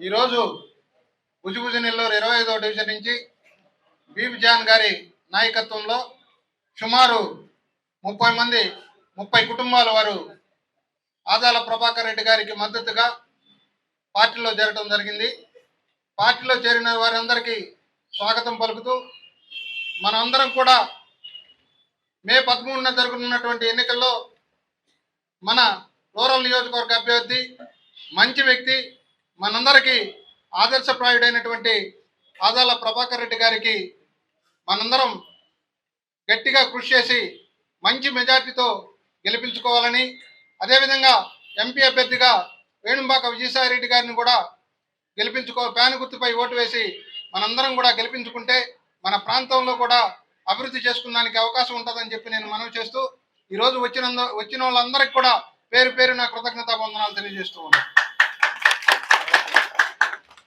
ఈరోజు భుజభుజ నెల్లూరు ఇరవై ఐదో డివిజన్ నుంచి బీబ్ జాన్ గారి నాయకత్వంలో సుమారు ముప్పై మంది ముప్పై కుటుంబాల వారు ఆదాల ప్రభాకర్ రెడ్డి గారికి మద్దతుగా పార్టీలో చేరడం జరిగింది. పార్టీలో చేరిన వారందరికీ స్వాగతం పలుకుతూ మనందరం కూడా మే పదమూడున జరుగుతున్నటువంటి ఎన్నికల్లో మన రూరల్ నియోజకవర్గ అభ్యర్థి మంచి వ్యక్తి మనందరికీ ఆదర్శప్రాయుడైనటువంటి ఆదాల ప్రభాకర్ రెడ్డి గారికి మనందరం గట్టిగా కృషి చేసి మంచి మెజార్టీతో గెలిపించుకోవాలని అదేవిధంగా ఎంపీ అభ్యర్థిగా వేణుంబాక విజయసాయి రెడ్డి గారిని కూడా గెలిపించుకో ఫ్యాన్ గుర్తుపై ఓటు వేసి మనందరం కూడా గెలిపించుకుంటే మన ప్రాంతంలో కూడా అభివృద్ధి చేసుకున్నానికి అవకాశం ఉంటుందని చెప్పి నేను మనవి చేస్తూ ఈరోజు వచ్చిన వచ్చిన వాళ్ళందరికీ కూడా పేరు పేరు నా కృతజ్ఞతా వందనాలు తెలియజేస్తూ ఉన్నాను.